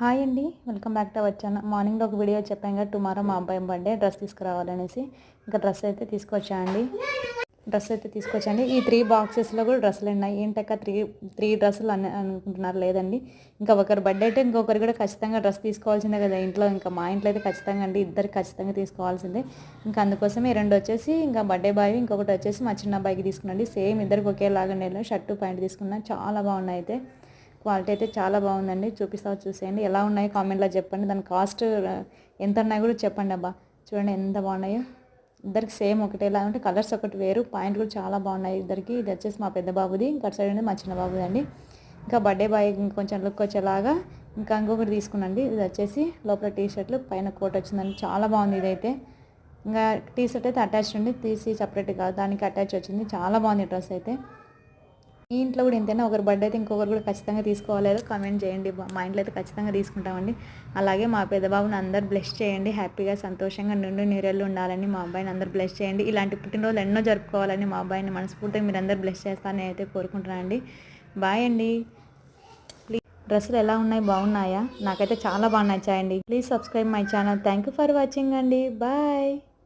Hi అండి. Welcome back to వచ్చాను మార్నింగ్లో ఒక వీడియో చెప్పాను కదా టుమారో మా అబ్బాయి బర్త్డే డ్రెస్ తీసుకురావాలనేసి. ఇంకా డ్రెస్ అయితే తీసుకొచ్చానండి డ్రెస్ అయితే తీసుకొచ్చండి ఈ త్రీ బాక్సెస్లో కూడా డ్రెస్సులు ఉన్నాయి. ఏంటక్క త్రీ త్రీ డ్రెస్సులు అని అనుకుంటున్నారు లేదండి. ఇంకా ఒకరి బర్త్డే అయితే ఇంకొకరు కూడా ఖచ్చితంగా డ్రెస్ తీసుకోవాల్సిందే కదా ఇంట్లో. ఇంకా మా ఇంట్లో అయితే ఖచ్చితంగా అండి. ఇద్దరు ఖచ్చితంగా తీసుకోవాల్సిందే. ఇంకా అందుకోసమే రెండు వచ్చేసి ఇంకా బర్త్డే బాయ్ ఇంకొకటి వచ్చేసి మా చిన్న అబ్బాయికి తీసుకున్నాండి సేమ్ ఇద్దరికి ఒకేలాగా నేను షర్టు ప్యాంట్ తీసుకున్నాను చాలా బాగున్నాయి అయితే. క్వాలిటీ అయితే చాలా బాగుందండి. చూపిస్తా చూసేయండి. ఎలా ఉన్నాయి కామెంట్లో చెప్పండి. దాని కాస్ట్ ఎంత ఉన్నాయి కూడా చెప్పండి అబ్బా. చూడండి ఎంత బాగున్నాయో. ఇద్దరికి సేమ్ ఒకటేలా ఉంటే కలర్స్ ఒకటి వేరు పాయింట్ కూడా చాలా బాగున్నాయి ఇద్దరికి. ఇది వచ్చేసి మా పెద్ద బాబుది ఇంకా సైడ్ ఉంది మా చిన్న బాబుది అండి. ఇంకా బర్త్డే బాయ్ కొంచెం లుక్ వచ్చేలాగా ఇంకా ఇంకొకటి తీసుకున్నాండి ఇది వచ్చేసి లోపల టీ షర్ట్లు పైన కోట్ వచ్చిందండి. చాలా బాగుంది ఇదైతే. ఇంకా టీ షర్ట్ అయితే అటాచ్ ఉంది తీసి సపరేట్గా దానికి అటాచ్ వచ్చింది. చాలా బాగుంది డ్రెస్ అయితే. మీ ఇంట్లో కూడా ఎంతైనా ఒకరి బర్త్డే అయితే ఇంకొకరు కూడా ఖచ్చితంగా తీసుకోవాలేదో కామెంట్ చేయండి. మా ఇంట్లో అయితే ఖచ్చితంగా తీసుకుంటామండి. అలాగే మా పెద్దబాబుని అందరు బ్లెస్ చేయండి. హ్యాపీగా సంతోషంగా నిండు నీరెళ్ళు ఉండాలని మా అబ్బాయిని అందరు బ్లెస్ చేయండి. ఇలాంటి పుట్టినరోజులు ఎన్నో జరుపుకోవాలని మా అబ్బాయిని మనస్ఫూర్తిగా మీరు అందరు బ్లెస్ చేస్తారని అయితే కోరుకుంటున్నానండి బాయ్ అండి. ప్లీజ్ డ్రెస్సులు ఎలా ఉన్నాయి? బాగున్నాయా? నాకైతే చాలా బాగా నచ్చాయండి. Please subscribe my channel. Thank you for watching అండి. బాయ్.